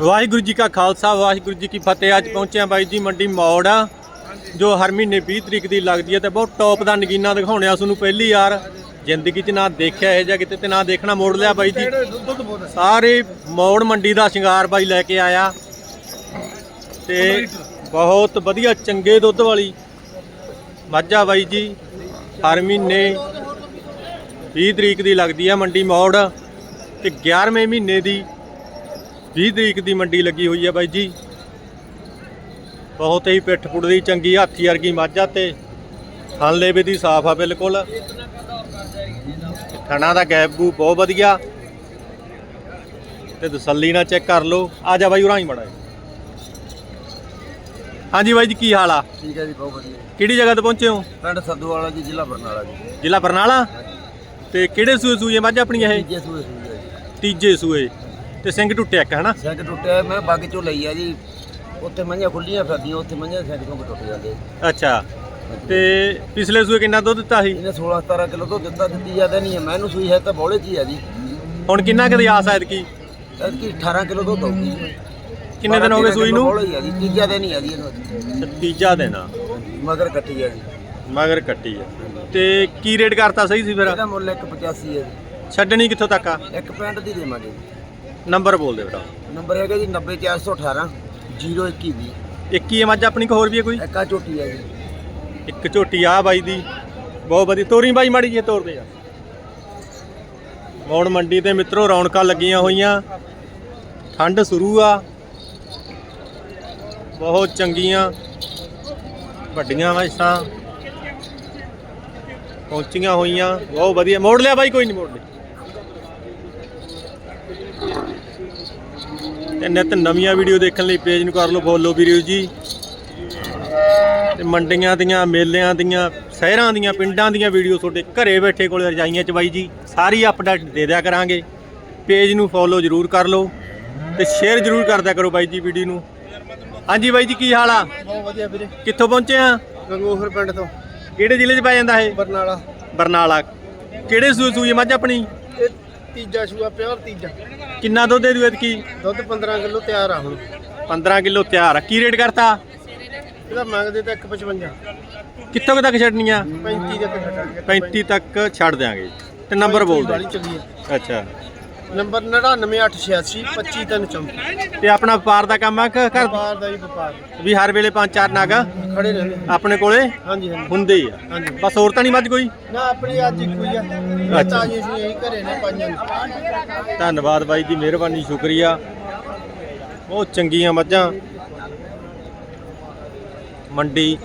ਵਾਹਿਗੁਰੂ ਜੀ ਕਾ ਖਾਲਸਾ, ਵਾਹਿਗੁਰੂ ਜੀ ਕੀ ਫਤਿਹ। ਅੱਜ ਪਹੁੰਚੇ ਆ ਬਾਈ ਜੀ ਮੰਡੀ ਮੌੜ। ਆ ਜੋ ਹਰ ਮਹੀਨੇ 20 ਤਰੀਕ ਦੀ ਲੱਗਦੀ ਹੈ ਤੇ ਬਹੁਤ ਟੌਪ ਦਾ ਨਗੀਨਾ ਦਿਖਾਉਣੇ ਆ ਤੁਹਾਨੂੰ ਪਹਿਲੀ ਯਾਰ ਜ਼ਿੰਦਗੀ 'ਚ ਨਾ ਦੇਖਿਆ ਇਹ ਜਾਂ ਕਿਤੇ ਤੇ ਨਾ ਦੇਖਣਾ ਮੋੜ ਲਿਆ ਬਾਈ ਜੀ। ਸਾਰੇ ਮੌੜ ਮੰਡੀ ਦਾ ਸ਼ਿੰਗਾਰ ਬਾਈ ਲੈ ਕੇ ਆਇਆ। ਤੇ ਬਹੁਤ ਵਧੀਆ ਚੰਗੇ ਦੁੱਧ ਵਾਲੀ ਮੱਝਾ ਬਾਈ ਜੀ ਹਰ ਮਹੀਨੇ 20 ਤਰੀਕ ਦੀ ਲੱਗਦੀ ਹੈ ਮੰਡੀ ਮੌੜ। ਤੇ 11ਵੇਂ ਮਹੀਨੇ ਦੀ 20 ਤਰੀਕ ਦੀ ਮੰਡੀ ਲੱਗੀ ਹੋਈ ਹੈ ਬਾਈ ਜੀ। ਬਹੁਤ ਹੀ ਪਿੱਠ ਪੁੜ ਦੀ ਚੰਗੀ ਹਾਥੀ ਵਰਗੀ ਮੱਝ ਤੇ ਥਣ ਲੇਵੇ ਦੀ ਸਾਫ਼ ਆ ਬਿਲਕੁਲ। ਥਣਾ ਦਾ ਗੈਪ ਗੂ ਬਹੁਤ ਵਧੀਆ। ਤੇ ਤਸੱਲੀ ਨਾਲ ਚੈੱਕ ਕਰ ਲਓ। ਆ ਜਾ ਬਾਈ ਉਰਾਂ ਹੀ ਮੜਾ ਹਾਂਜੀ ਬਾਈ ਜੀ ਕੀ ਹਾਲ ਆ? ਠੀਕ ਹੈ ਜੀ ਬਹੁਤ ਵਧੀਆ। ਕਿਹੜੀ ਜਗ੍ਹਾ ਤੇ ਪਹੁੰਚੇ ਹੋ? ਪਿੰਡ ਸੱਦੂਵਾਲਾ ਜੀ ਜ਼ਿਲ੍ਹਾ ਬਰਨਾਲਾ ਜੀ। ਜ਼ਿਲ੍ਹਾ ਬਰਨਾਲਾ? ਤੇ ਕਿਹੜੇ ਸੂਏ ਸੂਏ ਮੱਝ ਆਪਣੀ ਇਹ? ਤੀਜੇ ਸੂਏ ਸੂਏ ਤੀਜੇ ਸੂਏ। ਤੇ ਸਿੰਘ ਟੁੱਟਿਆ ਇੱਕ ਹਨਾ? ਸੈਂਕ ਟੁੱਟਿਆ ਮੈਂ ਬਾਗ ਚੋਂ ਲਈ ਆ ਜੀ। ਉੱਥੇ ਮੰਝਾਂ ਖੁੱਲੀਆਂ ਫਿਰਦੀਆਂ ਉੱਥੇ ਮੰਝਾਂ ਸੈਂਕ ਤੋਂ ਟੁੱਟ ਜਾਂਦੇ। ਅੱਛਾ। ਤੇ ਪਿਛਲੇ ਸੂਏ ਕਿੰਨਾ ਦੁੱਧ ਦਿੱਤਾ ਸੀ? ਇਹਨੇ 16 17 ਕਿਲੋ ਤੋਂ ਦਿੱਤਾ ਦਿੱਤੀ ਜਾਂਦਾ ਨਹੀਂ ਹੈ ਸੂਈ ਹੈ ਤਾਂ ਬੋਲੇ ਜੀ ਆ ਜੀ। ਹੁਣ ਕਿੰਨਾ ਕਦੀ ਆਸ ਐਤ ਕੀ ਐਤਕੀ 18 ਕਿਲੋ ਤੋਂ ਦਊਗੀ ਕਿੰਨੇ ਦਿਨ ਹੋ ਗਏ ਸੂਈ ਨੂੰ? ਬੋਲੇ ਆ ਜੀ। ਤੀਜਾ ਦਿਨ ਹੀ ਆ ਜੀ ਇਹਨੂੰ। ਤੀਜਾ ਦਿਨ ਆ। ਮਗਰ ਕੱਟੀ ਆ ਜੀ। ਮਗਰ ਕੱਟੀ ਆ। ਤੇ ਕੀ ਰੇਟ ਕਰਤਾ ਸਹੀ ਸੀ ਫਿਰ? ਇਹਦਾ ਮੁੱਲ 185 ਹੈ ਜੀ। ਛੱਡਣੀ ਕਿੱਥੋਂ ਤੱਕ ਆ? ਇੱਕ ਪੈਂਟ ਦੀ ਦੇਵਾਂਗੇ। ਨੰਬਰ ਬੋਲ ਦੇ ਬੇਟਾ। ਨੰਬਰ ਹੈਗਾ ਜੀ 90418 021 ਇੱਕ ਹੀ ਹੈ ਮੱਝ ਆਪਣੀ ਕੋ ਹੋਰ ਵੀ ਹੈ ਕੋਈ? ਇੱਕਾ ਝੋਟੀ ਹੈ ਜੀ। ਇੱਕ ਝੋਟੀ ਆ ਬਾਈ ਦੀ। ਬਹੁਤ ਵਧੀਆ। ਤੋਰੀ ਬਾਈ ਮਾੜੀ ਜੀ ਤੋਰ ਦੇ ਯਾਰ। ਮੌੜ ਮੰਡੀ ਤੇ ਮਿੱਤਰੋ ਰੌਣਕਾਂ ਲੱਗੀਆਂ ਹੋਈਆਂ। ਠੰਡ ਸ਼ੁਰੂ ਆ। ਬਹੁਤ ਚੰਗੀਆਂ। ਵੱਡੀਆਂ ਮੈਸਾਂ ਪਹੁੰਚੀਆਂ ਹੋਈਆਂ। ਬਹੁਤ ਵਧੀਆ। ਮੋੜ ਲਿਆ ਬਾਈ ਕੋਈ ਨਹੀਂ ਮੋੜ ਲਿਆ। ਤੇ ਨਿਤ ਨਵੀਆਂ ਵੀਡੀਓ ਦੇਖਣ ਲਈ ਪੇਜ ਨੂੰ ਕਰ ਲਓ ਫੋਲੋ ਵੀਡੀਓ ਜੀ। ਤੇ ਮੰਡੀਆਂ ਦੀਆਂ ਮੇਲਿਆਂ ਦੀਆਂ ਸ਼ਹਿਰਾਂ ਦੀਆਂ ਪਿੰਡਾਂ ਦੀਆਂ ਵੀਡੀਓ ਤੁਹਾਡੇ ਘਰੇ ਬੈਠੇ ਕੋਲੇ ਰਜਾਈਆਂ ਚ ਬਾਈ ਜੀ ਸਾਰੀ ਅਪਡੇਟ ਦੇ ਦਿਆ ਕਰਾਂਗੇ। ਪੇਜ ਨੂੰ ਫੋਲੋ ਜ਼ਰੂਰ ਕਰ ਲਓ ਤੇ ਸ਼ੇਅਰ ਜ਼ਰੂਰ ਕਰਦਿਆ ਕਰੋ ਬਾਈ ਜੀ ਵੀਡੀਓ ਨੂੰ। ਹਾਂਜੀ ਬਾਈ ਜੀ ਕੀ ਹਾਲ ਆ? ਬਹੁਤ ਵਧੀਆ ਵੀਰੇ। ਕਿੱਥੋਂ ਪਹੁੰਚੇ ਆ? ਗੰਗੋਹਰ ਪਿੰਡ ਤੋਂ। ਕਿਹੜੇ ਜ਼ਿਲ੍ਹੇ 'ਚ ਪੈ ਜਾਂਦਾ ਇਹ? ਬਰਨਾਲਾ। ਬਰਨਾਲਾ। ਕਿਹੜੇ ਸੂਏ ਸੂਏ ਮੱਝ ਆਪਣੀ? ਤੀਜਾ ਸੂਆ ਪਿਓਰ ਤੀਜਾ। ਕਿੰਨਾ ਦੁੱਧ ਦੇ ਦੂ ਐਤਕੀ ਦੁੱਧ 15 ਕਿਲੋ ਤਿਆਰ ਆ ਹੁਣ। 15 ਕਿਲੋ ਤਿਆਰ ਆ। ਕੀ ਰੇਟ ਕਰਤਾ? ਇਹਦਾ ਮੰਗਦੇ ਤਾਂ 155 ਕਿੱਥੋਂ ਕੁ ਤੱਕ ਛੱਡਣੀਆਂ? 35 ਦੇ ਕੱਟਾਂਗੇ 35 ਤੱਕ ਛੱਡ ਦਿਆਂਗੇ। ਤੇ ਨੰਬਰ ਬੋਲ ਦੇ ਅੱਛਾ। ਨੰਬਰ 99886 25334 ਤੇ ਆਪਣਾ ਵਪਾਰ ਦਾ ਕੰਮ ਆ ਕਿ ਘਰ? ਵਪਾਰ ਦਾ ਹੀ ਵਪਾਰ। ਵੀ ਹਰ ਵੇਲੇ ਪੰਜ ਚਾਰ ਨਗ ਖੜੇ ਰਹਿੰਦੇ ਆਪਣੇ ਕੋਲੇ? ਹਾਂਜੀ ਹਾਂਜੀ। ਹੁੰਦੇ ਹੀ ਆ। ਹਾਂਜੀ। ਬਸ ਹੋਰ ਤਾਂ ਨਹੀਂ ਮੱਝ ਕੋਈ? ਨਾ ਆਪਣੀ ਅੱਜ ਇੱਕੋ ਹੀ ਆ। ਅੱਛਾ। ਤਾਜੀ ਸੀ ਇਹੀ ਘਰੇ ਨੇ ਪਾਈਆਂ ਨੇ। ਧੰਨਵਾਦ ਬਾਈ ਜੀ ਮਿਹਰਬਾਨੀ ਸ਼ੁਕਰੀਆ। ਬਹੁਤ ਚੰਗੀਆਂ ਮੱਝਾਂ। ਮੰਡੀ।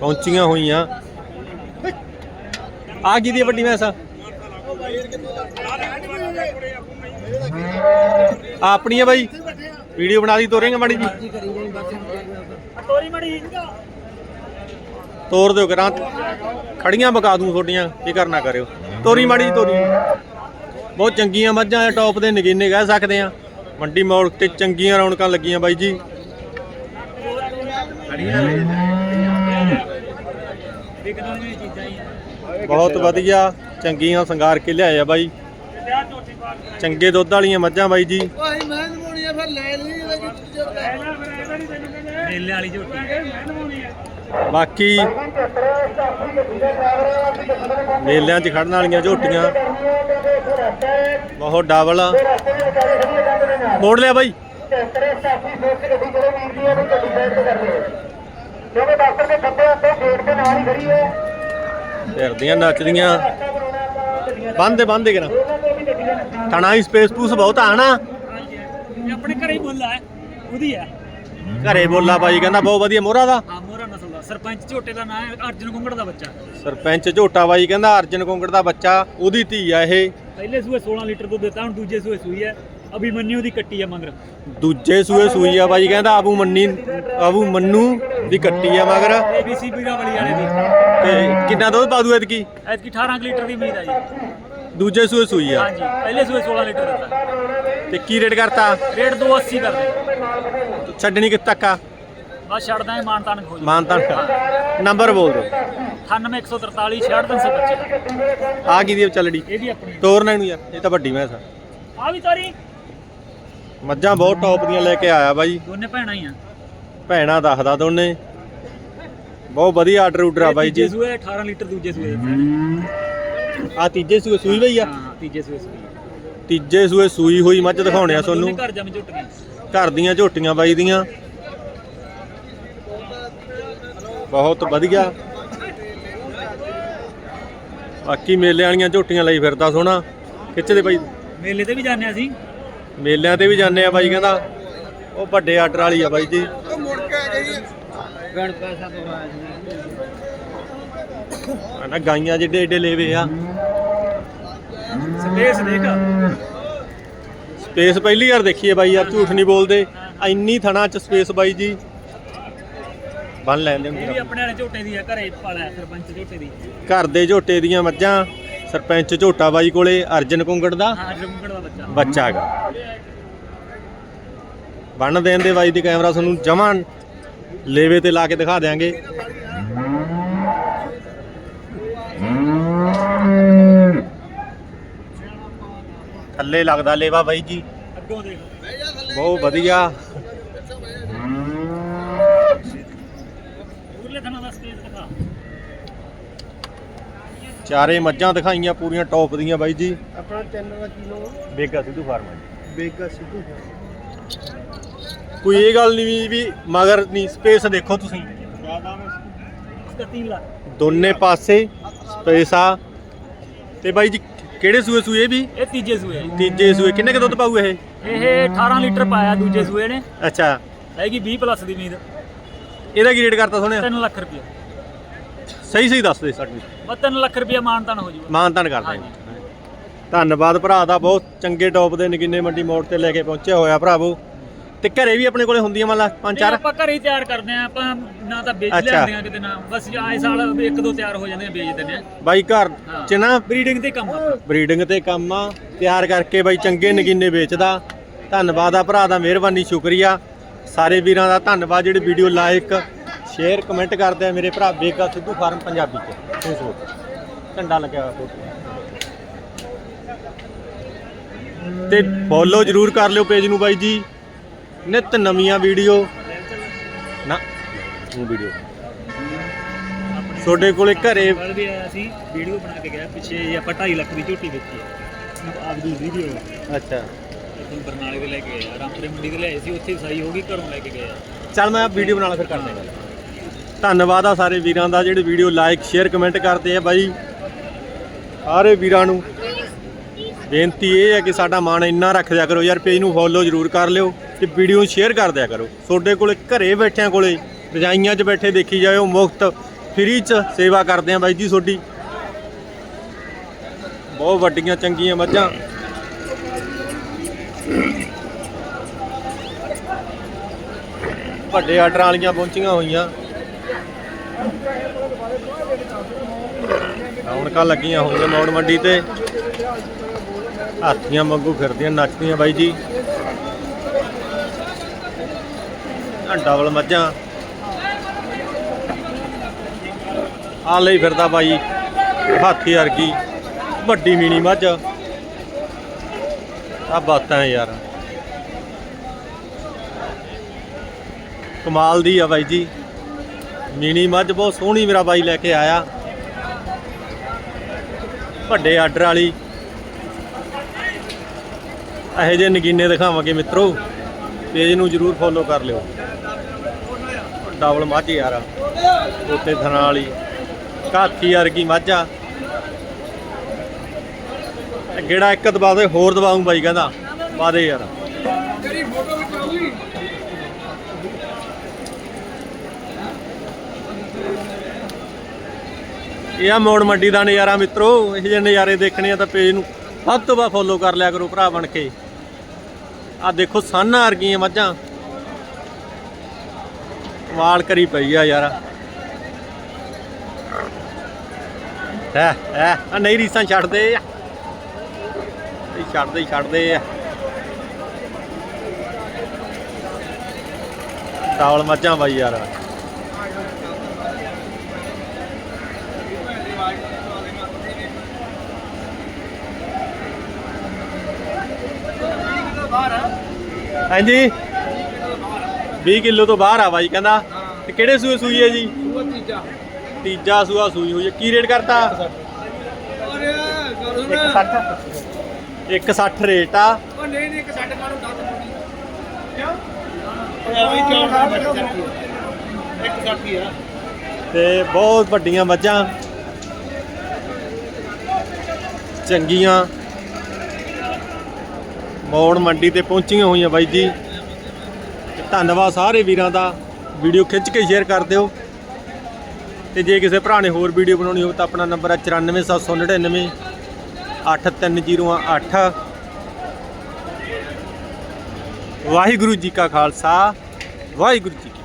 ਪਹੁੰਚੀਆਂ ਹੋਈਆਂ। ਆ ਕੀ ਦੀ ਵੱਡੀ ਮੈਸਾ? ਆਪਣੀ ਆ ਬਾਈ। ਵੀਡੀਓ ਬਣਾ ਦੀ ਤੋਰੇਂਗੇ ਮਾੜੀ ਜੀ। ਤੋਰ ਦਿਓ ਕਰਾਂ ਖੜੀਆਂ ਬਕਾ ਦੂੰ ਤੁਹਾਡੀਆਂ ਕੀ ਕਰਨਾ ਕਰਿਓ। ਤੋਰੀ ਮਾੜੀ ਜੀ ਤੋਰੀ। ਬਹੁਤ ਚੰਗੀਆਂ ਮੱਝਾਂ ਆ ਟੌਪ ਦੇ ਨਗੀਨੇ ਕਹਿ ਸਕਦੇ ਆ। ਮੰਡੀ ਮੌੜ ਤੇ ਚੰਗੀਆਂ ਰੌਣਕਾਂ ਲੱਗੀਆਂ ਬਾਈ ਜੀ। ਬਹੁਤ ਵਧੀਆ ਚੰਗੀਆਂ ਸ਼ਿੰਗਾਰ ਕੇ ਲਿਆਏ ਆ ਬਾਈ। ਚੰਗੇ ਦੁੱਧ ਵਾਲੀਆਂ ਮੱਝਾਂ ਬਾਈ ਜੀ। ਓਏ ਮੈਂ ਨਮੋਣੀ ਆ ਫਿਰ ਲੈ ਲਈ ਮੇਲੇ ਵਾਲੀ ਝੋਟੀ। ਬਾਕੀ ਮੇਲਿਆਂ 'ਚ ਖੜਨ ਵਾਲੀਆਂ ਝੋਟੀਆਂ। ਬਹੁਤ ਡਬਲ ਆ। ਮੋੜ ਲਿਆ ਬਾਈ। ਫਿਰਦੀਆਂ ਨੱਚਦੀਆਂ। ਬੰਦੇ ਬੰਦੇ ਕਰਾਂ ਥਣਾ ਹੀ ਸਪੇਸ ਪੂਸ ਬਹੁਤ ਆ ਨਾ ਆਪਣੇ ਘਰੇ ਹੀ ਬੋਲਾ ਹੈ ਉਹਦੀ ਹੈ। ਘਰੇ ਬੋਲਾ ਬਾਈ ਕਹਿੰਦਾ ਬਹੁਤ ਵਧੀਆ ਮੋਹਰਾ ਦਾ। ਹਾਂ ਮੋਹਰਾ ਨਸਲ ਦਾ ਸਰਪੰਚ ਝੋਟੇ ਦਾ ਨਾਮ ਹੈ ਅਰਜਨ ਕੁੰਗੜ ਦਾ ਬੱਚਾ। ਸਰਪੰਚ ਝੋਟਾ ਬਾਈ ਕਹਿੰਦਾ ਅਰਜਨ ਕੁੰਗੜ ਦਾ ਬੱਚਾ ਉਹਦੀ ਧੀ ਆ ਇਹ। ਪਹਿਲੇ ਸੂਏ 16 ਲੀਟਰ ਦੁੱਧ ਦਿੱਤਾ ਹੁਣ ਦੂਜੇ ਸੂਏ ਸੂਈ ਹੈ। ਅਭਿਮਨਿਊ ਦੀ ਕੱਟੀ ਹੈ ਮਗਰ। ਦੂਜੇ ਸੂਏ ਸੂਈ ਆ ਬਾਈ ਕਹਿੰਦਾ ਆਬੂ ਮੰਨੀ ਆਬੂ ਮੰਨੂ ਦੀ ਕੱਟੀ ਆ ਮਗਰ। ਏਬੀਸੀ ਪੀਰਾ ਵਾਲੀ ਵਾਲੇ ਦੀ। ਤੇ ਕਿੰਨਾ ਦੁੱਧ ਪਾ ਦੂ ਐਤਕੀ? ਐਤਕੀ 18 ਕੁ ਲੀਟਰ ਦੀ ਉਮੀਦ ਹੈ ਜੀ। ਦੂਜੇ ਸੂਏ ਸੂਈ ਆ। ਹਾਂਜੀ ਪਹਿਲੇ ਸੂਏ 16 ਲੀਟਰ ਦਿੱਤਾ। ਤੇ ਕੀ ਰੇਟ ਕਰਤਾ? ਰੇਟ 280 ਕਰਦੇ ਛੱਡਣੀ ਕਿੱਥੇ ਤੱਕ ਆ? ਬਸ ਛੱਡਦਾ ਹੈ ਮਾਨਤਾਨ ਖੋਜ। ਮਾਨਤਾਨ ਨੰਬਰ ਬੋਲ ਦਿਓ। 98143 68325 ਆ ਕੀ ਦੀ ਚੱਲੜੀ ਇਹ ਵੀ ਆਪਣੀ। ਤੋਰਨਾ ਇਹਨੂੰ ਯਾਰ ਇਹ ਤਾਂ ਵੱਡੀ ਮੈਸ ਆ। ਆ ਵੀ ਤਾਰੀ। ਮੱਝਾਂ ਬਹੁਤ ਟੌਪ ਦੀਆਂ ਲੈ ਕੇ ਆਇਆ ਬਾਈ। ਦੋਨੇ ਭੈਣਾਂ ਹੀ ਆ। ਭੈਣਾ ਦੱਸਦਾ ਦੋਨੇ। ਬਹੁਤ ਵਧੀਆ ਆਰਡਰ ਉਡਰ ਆ ਬਾਈ ਜੀ। ਤੀਜੇ ਸੂਏ 18 ਲੀਟਰ ਦੂਜੇ ਸੂਏ ਦੇ ਆ ਤੀਜੇ ਸੂਏ ਸੂਈ ਬਈ ਆ। ਹਾਂ ਤੀਜੇ ਸੂਏ ਸੂਈ। ਤੀਜੇ ਸੂਏ ਸੂਈ ਹੋਈ ਮੱਝ ਦਿਖਾਉਣੇ ਆ ਦੋਨੇ ਤੁਹਾਨੂੰ। ਘਰ ਜਮ ਝੁੱਟ ਗਏ ਘਰ ਦੀਆਂ ਝੋਟੀਆਂ ਬਾਈ ਦੀਆਂ। ਬਹੁਤ ਵਧੀਆ। ਬਾਕੀ ਮੇਲੇ ਵਾਲੀਆਂ ਝੋਟੀਆਂ ਲਈ ਫਿਰਦਾ ਸੋਹਣਾ। ਖਿੱਚਦੇ ਬਾਈ। ਮੇਲੇ ਤੇ ਵੀ ਜਾਂਦੇ ਅਸੀਂ। ਮੇਲਿਆਂ ਤੇ ਵੀ ਜਾਂਦੇ ਆ ਬਾਈ ਕਹਿੰਦਾ। ਉਹ ਵੱਡੇ ਆਰਡਰ ਵਾਲੀ ਆ ਬਾਈ ਜੀ। ਗਣ ਪੈਸਾ ਤੋਂ ਆਇਆ ਆ ਨਾ ਗਾਈਆਂ ਜਿੱਡੇ ਏਡੇ ਲੇਵੇ ਆ। ਸਪੇਸ ਦੇਖ। ਸਪੇਸ ਪਹਿਲੀ ਵਾਰ ਦੇਖੀ ਹੈ ਬਾਈ ਯਾਰ ਝੂਠ ਨਹੀਂ ਬੋਲਦੇ। ਇੰਨੀ ਥਣਾ ਚ ਸਪੇਸ ਬਾਈ ਜੀ। ਬੰਨ ਲੈਂਦੇ ਇਹ ਵੀ ਹੁੰਦੇ ਆਪਣੇ ਵਾਲੇ ਝੋਟੇ ਦੀ ਆ ਘਰੇ ਪਾਲਿਆ ਸਰਪੰਚ ਝੋਟੇ ਦੀ। ਘਰ ਦੇ ਝੋਟੇ ਦੀਆਂ ਮੱਝਾਂ। ਸਰਪੰਚ ਝੋਟਾ ਬਾਈ ਕੋਲੇ ਅਰਜਨ ਕੁੰਗੜ ਦਾ। ਹਾਂ ਜੰਗੜ ਦਾ ਬੱਚਾ। ਬੱਚਾ ਹੈਗਾ। ਬੰਨ ਦੇਣ ਦੇ ਬਾਈ ਦੀ ਕੈਮਰਾ ਤੁਹਾਨੂੰ ਜਮਾਂ ਲੇਵੇ ਤੇ ਲਾ ਕੇ ਦਿਖਾ ਦਿਆਂਗੇ। ਥੱਲੇ ਲੱਗਦਾ ਲੇਵਾ ਬਾਈ ਜੀ। ਅੱਗੋਂ ਦੇਖ ਬਹੁਤ ਵਧੀਆ ਉਰਲੇ ਥਾਂ ਦਾ ਸਪੇਸ ਦਿਖਾ ਚਾਰੇ ਮੱਝਾਂ ਦਿਖਾਈਆਂ ਪੂਰੀਆਂ ਟੌਪ ਦੀਆਂ ਬਾਈ ਜੀ। ਆਪਣਾ ਚੈਨਲ ਦਾ ਕੀ ਨਾਮ ਬੇਗਾ ਸਿੱਧੂ ਫਾਰਮ ਬੇਗਾ ਸਿੱਧੂ ਕੋਈ ਇਹ ਗੱਲ ਨਹੀਂ ਵੀ- ਮਗਰ ਨਹੀਂ ਸਪੇਸ ਦੇਖੋ ਤੁਸੀਂ। ਇਸका 3 ਲੱਖ ਦੋਨੇ ਪਾਸੇ ਸਪੇਸ ਆ। ਤੇ ਬਾਈ ਜੀ ਕਿਹੜੇ ਸੂਏ ਸੂਏ ਵੀ? ਇਹ ਤੀਜੇ ਸੂਏ ਤੀਜੇ ਸੂਏ। ਕਿੰਨੇ ਕੁ ਦੁੱਧ ਪਾਊ ਇਹ? ਇਹ 18 ਲੀਟਰ ਪਾਇਆ ਦੂਜੇ ਸੂਏ ਨੇ। ਅੱਛਾ। ਹੈਗੀ 20 ਪਲੱਸ ਦੀ ਉਮੀਦ। ਇਹਦਾ ਕੀ ਰੇਟ ਕਰਤਾ ਸੋਹਣਿਆ? 3 ਲੱਖ ਰੁਪਏ ਸਹੀ ਸਹੀ ਦੱਸ ਦੇ ਬਸ 3 ਲੱਖ ਰੁਪਏ ਮਾਨਤਾਨ ਹੋ ਜੂਗਾ। ਮਾਨਤਾਨ ਕਰਦੇ ਹਾਂਜੀ। ਧੰਨਵਾਦ ਭਰਾ ਦਾ ਬਹੁਤ ਚੰਗੇ ਟੌਪ ਦੇ ਨਗਿੰਨੇ ਮੰਡੀ ਮੋੜ ਤੇ ਲੈ ਕੇ ਪਹੁੰਚਿਆ ਹੋਇਆ ਭਰਾਵੋ ਤੇ ਘਰੇ ਵੀ ਆਪਣੇ ਕੋਲੇ ਹੁੰਦੀਆਂ ਮੰਨ ਲਾ ਪੰਜ ਚਾਰ? ਆਪਾਂ ਘਰੇ ਹੀ ਤਿਆਰ ਕਰਦੇ ਆ ਆਪਾਂ ਨਾ ਤਾਂ ਵੇਚ। ਲੈਂਦੇ ਆ ਕਿਤੇ ਨਾ। ਬਸ ਆਏ ਸਾਲ ਇੱਕ ਦੋ ਤਿਆਰ ਹੋ ਜਾਂਦੇ ਆ ਵੇਚ ਦਿੰਦੇ ਆ। ਬਾਈ ਘਰ ਚ ਨਾ ਬਰੀਡਿੰਗ ਤੇ ਕੰਮ ਬਰੀਡਿੰਗ ਤੇ ਕੰਮ ਆ ਤਿਆਰ ਕਰਕੇ ਬਾਈ ਚੰਗੇ ਨਗੀਨੇ ਵੇਚਦਾ। ਧੰਨਵਾਦ ਆ ਭਰਾ ਦਾ ਮਿਹਰਬਾਨੀ ਸ਼ੁਕਰੀਆ। ਸਾਰੇ ਵੀਰਾਂ ਦਾ ਧੰਨਵਾਦ ਜਿਹੜੇ ਵੀਡੀਓ ਲਾਈਕ ਸ਼ੇਅਰ ਕਮੈਂਟ ਕਰਦੇ ਆ ਮੇਰੇ ਭਰਾ ਬੇਗਾ ਸਿੱਧੂ ਫਾਰਮ ਪੰਜਾਬੀ ਚ। ਫੇਸਬੁੱਕ ਝੰਡਾ ਲੱਗਿਆ ਹੋਇਆ ਫੋਟੋ ਤੇ। ਫੋਲੋ ਜਰੂਰ ਕਰ ਲਿਓ ਪੇਜ ਨੂੰ ਬਾਈ ਜੀ। ਨਿਤ ਨਵੀਆਂ ਵੀਡੀਓ ਨਾ ਉਹ ਵੀਡੀਓ ਤੁਹਾਡੇ ਕੋਲੇ ਘਰੇ ਵੀ ਆਇਆ ਸੀ ਵੀਡੀਓ ਬਣਾ ਕੇ ਗਿਆ ਪਿੱਛੇ ਜਿਹੇ ਆਪਾਂ 2.5 ਲੱਖ ਦੀ ਝੋਟੀ ਵੇਚੀ ਆਪਦੀ ਵੀਡੀਓ ਅੱਛਾ। ਇੱਥੋਂ ਬਰਨਾਲੇ ਦੇ ਲੈ ਕੇ ਗਏ ਆ ਰਾਮਪੁਰੇ ਮੰਡੀ ਦੇ ਲਿਆਏ ਸੀ ਉੱਥੇ ਸਾਈ ਹੋ ਗਈ ਘਰੋਂ ਲੈ ਕੇ ਗਏ ਆ ਚੱਲ ਮੈਂ ਵੀਡੀਓ ਬਣਾ ਲਾ ਫਿਰ ਕਰਦੇ ਹਾਂ ਧੰਨਵਾਦ ਆ ਸਾਰੇ ਵੀਰਾਂ ਦਾ ਜਿਹੜੇ ਵੀਡੀਓ ਲਾਈਕ ਸ਼ੇਅਰ, ਕਮੈਂਟ ਕਰਦੇ ਆ ਬਾਈ। ਸਾਰੇ ਵੀਰਾਂ ਨੂੰ ਬੇਨਤੀ ਇਹ ਹੈ ਕਿ ਸਾਡਾ ਮਾਣ ਇੰਨਾ ਰੱਖ ਦਿਆ ਕਰੋ ਯਾਰ, ਪੇਜ ਨੂੰ ਫੋਲੋ ਜ਼ਰੂਰ ਕਰ ਲਿਓ ਤੇ ਵੀਡੀਓ ਨੂੰ ਸ਼ੇਅਰ ਕਰ ਦਿਆ ਕਰੋ। ਤੁਹਾਡੇ ਕੋਲੇ, ਘਰੇ ਬੈਠਿਆਂ ਕੋਲੇ, ਰਜਾਈਆਂ 'ਚ ਬੈਠੇ ਦੇਖੀ ਜਾਇਓ, ਮੁਫਤ ਫ੍ਰੀ 'ਚ ਸੇਵਾ ਕਰਦੇ ਆ ਬਾਈ ਜੀ ਤੁਹਾਡੀ। ਬਹੁਤ ਵੱਡੀਆਂ, ਚੰਗੀਆਂ ਮੱਝਾਂ। ਵੱਡੇ ਆਰਡਰ ਵਾਲੀਆਂ ਪਹੁੰਚੀਆਂ ਹੋਈਆਂ। ਰੌਣਕਾਂ ਲੱਗੀਆਂ ਹੋਣਗੀਆਂ ਮੌੜ ਮੰਡੀ ਤੇ। ਹਾਥੀਆਂ ਵਾਂਗੂ ਫਿਰਦੀਆਂ, ਨੱਚਦੀਆਂ ਬਾਈ ਜੀ। ਆਹ ਡਬਲ ਮੱਝਾਂ। ਆ ਲਈ ਫਿਰਦਾ ਬਾਈ, ਹਾਥੀ ਵਰਗੀ। ਵੱਡੀ ਮੀਣੀ ਮੱਝ। ਆ ਬਾਤਾਂ ਯਾਰ। ਕਮਾਲ ਦੀ ਆ ਬਾਈ ਜੀ। ਮੀਣੀ ਮੱਝ ਬਹੁਤ ਸੋਹਣੀ ਮੇਰਾ ਬਾਈ ਲੈ ਕੇ ਆਇਆ। ਵੱਡੇ ਆਰਡਰ ਵਾਲੀ। ਇਹੋ ਜਿਹੇ ਨਗੀਨੇ ਦਿਖਾਵਾਂਗੇ ਮਿੱਤਰੋ। ਪੇਜ ਨੂੰ ਜਰੂਰ ਫੋਲੋ ਕਰ ਲਿਓ। ਡਬਲ ਮੱਝ ਯਾਰ ਉੱਤੇ ਥਣਾ ਵਾਲੀ। ਕਾਥੀ ਵਰਗੀ ਮੱਝ ਗੇੜਾ ਇੱਕ ਦਬਾ ਦੇ ਹੋਰ ਦਬਾਉਂ ਬਾਈ ਕਹਿੰਦਾ। ਪਾ ਯਾਰ। ਇਹ ਆ ਮੋੜ ਮੰਡੀ ਦਾ ਨਜ਼ਾਰਾ ਮਿੱਤਰੋ, ਇਹ ਜਿਹੇ ਨਜ਼ਾਰੇ ਦੇਖਣੇ ਆ ਤਾਂ ਪੇਜ ਨੂੰ ਵੱਧ ਤੋਂ ਵੱਧ ਫੋਲੋ ਕਰ ਲਿਆ ਕਰੋ ਭਰਾ ਬਣ ਕੇ। ਆ ਦੇਖੋ ਸਾਨਾ ਵਰਗੀਆਂ ਮੱਝਾਂ। ਵਾਲ ਕਰੀ ਪਈ ਆ ਯਾਰ। ਹੈ ਹੈ ਆ ਨਹੀਂ ਰੀਸਾਂ ਛੱਡਦੇ ਆ। ਇਹ ਛੱਡਦੇ ਹੀ ਛੱਡਦੇ ਆ। ਡਾਵਲ ਮੱਝਾਂ ਬਾਈ ਯਾਰ। ਹਾਂਜੀ। 20 ਕਿਲੋ ਤੋਂ ਬਾਹਰ ਆ ਬਾਈ ਕਹਿੰਦਾ। ਤੇ ਕਿਹੜੇ ਸੂਏ ਸੂਈ ਹੈ ਜੀ? ਤੀਜਾ ਸੂਆ ਸੂਈ ਹੋਈ ਹੈ। ਕੀ ਰੇਟ ਕਰਤਾ? 160 ਰੇਟ ਆ। ਤੇ ਬਹੁਤ ਵੱਡੀਆਂ ਮੱਝਾਂ। ਚੰਗੀਆਂ। ਮੌੜ ਮੰਡੀ ਤੇ ਪਹੁੰਚੀਆਂ ਹੋਈਆਂ ਬਾਈ ਜੀ। ਧੰਨਵਾਦ ਸਾਰੇ ਵੀਰਾਂ ਦਾ। ਵੀਡੀਓ ਖਿੱਚ ਕੇ ਸ਼ੇਅਰ ਕਰ ਦਿਓ। ਤੇ ਜੇ ਕਿਸੇ ਭਰਾ ਨੇ ਹੋਰ ਵੀਡੀਓ ਬਣਾਉਣੀ ਹੋਵੇ ਤਾਂ ਆਪਣਾ ਨੰਬਰ ਹੈ 94799 8308 ਵਾਹਿਗੁਰੂ ਜੀ ਕਾ ਖਾਲਸਾ, ਵਾਹਿਗੁਰੂ ਜੀ ਕੀ